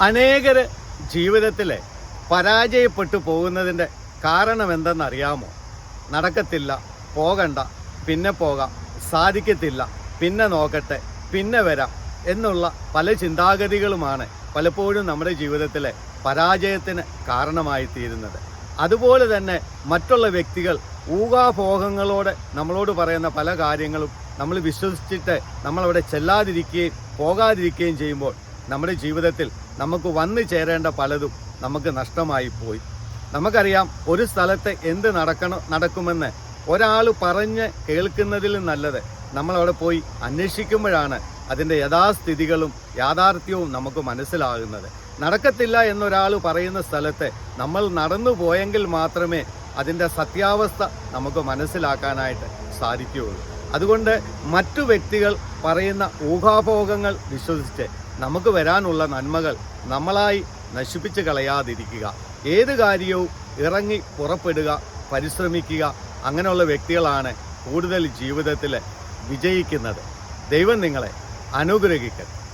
അനേകര് ജീവിതത്തിൽ പരാജയപ്പെട്ടു പോകുന്നതിന്റെ കാരണം എന്തെന്നറിയാമോ നടക്കത്തില്ല പോകണ്ട പിന്നെ പോകാം സാധിക്കത്തില്ല പിന്നെ നോക്കട്ടെ പിന്നെ വരാം എന്നുള്ള പല ചിന്താഗതികളുമാണ് പലപ്പോഴും നമ്മുടെ ജീവിതത്തിലെ പരാജയത്തിന് കാരണമായി തീരുന്നത് അതുപോലെ തന്നെ മറ്റുള്ള വ്യക്തികൾ ഊഹാഭോഗങ്ങളോടെ നമ്മളോട് പറയുന്ന പല കാര്യങ്ങളും നമ്മൾ വിശ്വസിച്ചിട്ട് നമ്മളവിടെ ചെല്ലാതിരിക്കുകയും പോകാതിരിക്കുകയും ചെയ്യുമ്പോൾ നമ്മുടെ ജീവിതത്തിൽ നമുക്ക് വന്നു ചേരേണ്ട പലതും നമുക്ക് നഷ്ടമായി പോയി. നമുക്കറിയാം ഒരു സ്ഥലത്ത് എന്ത് നടക്കണം നടക്കുമെന്ന് ഒരാൾ പറഞ്ഞ് കേൾക്കുന്നതിൽ നല്ലത് നമ്മളവിടെ പോയി അന്വേഷിക്കുമ്പോഴാണ് അതിന്റെ യഥാസ്ഥിതികളും യാഥാർത്ഥ്യവും നമുക്ക് മനസ്സിലാകുന്നത്. നടക്കത്തില്ല എന്നൊരാൾ പറയുന്ന സ്ഥലത്ത് നമ്മൾ നടന്നു പോയെങ്കിൽ മാത്രമേ അതിന്റെ സത്യാവസ്ഥ നമുക്ക് മനസ്സിലാക്കാനായിട്ട് സാധിക്കുകയുള്ളൂ. അതുകൊണ്ട് മറ്റു വ്യക്തികൾ പറയുന്ന ഊഹാഭോഗങ്ങൾ വിശ്വസിച്ച് നമുക്ക് വരാനുള്ള നന്മകൾ നമ്മളായി നശിപ്പിച്ച് കളയാതിരിക്കുക. ഏത് കാര്യവും ഇറങ്ങി പുറപ്പെടുക പരിശ്രമിക്കുക അങ്ങനെയുള്ള വ്യക്തികളാണ് കൂടുതൽ ജീവിതത്തിൽ വിജയിക്കുന്നത്. ദൈവം നിങ്ങളെ അനുഗ്രഹിക്കട്ടെ.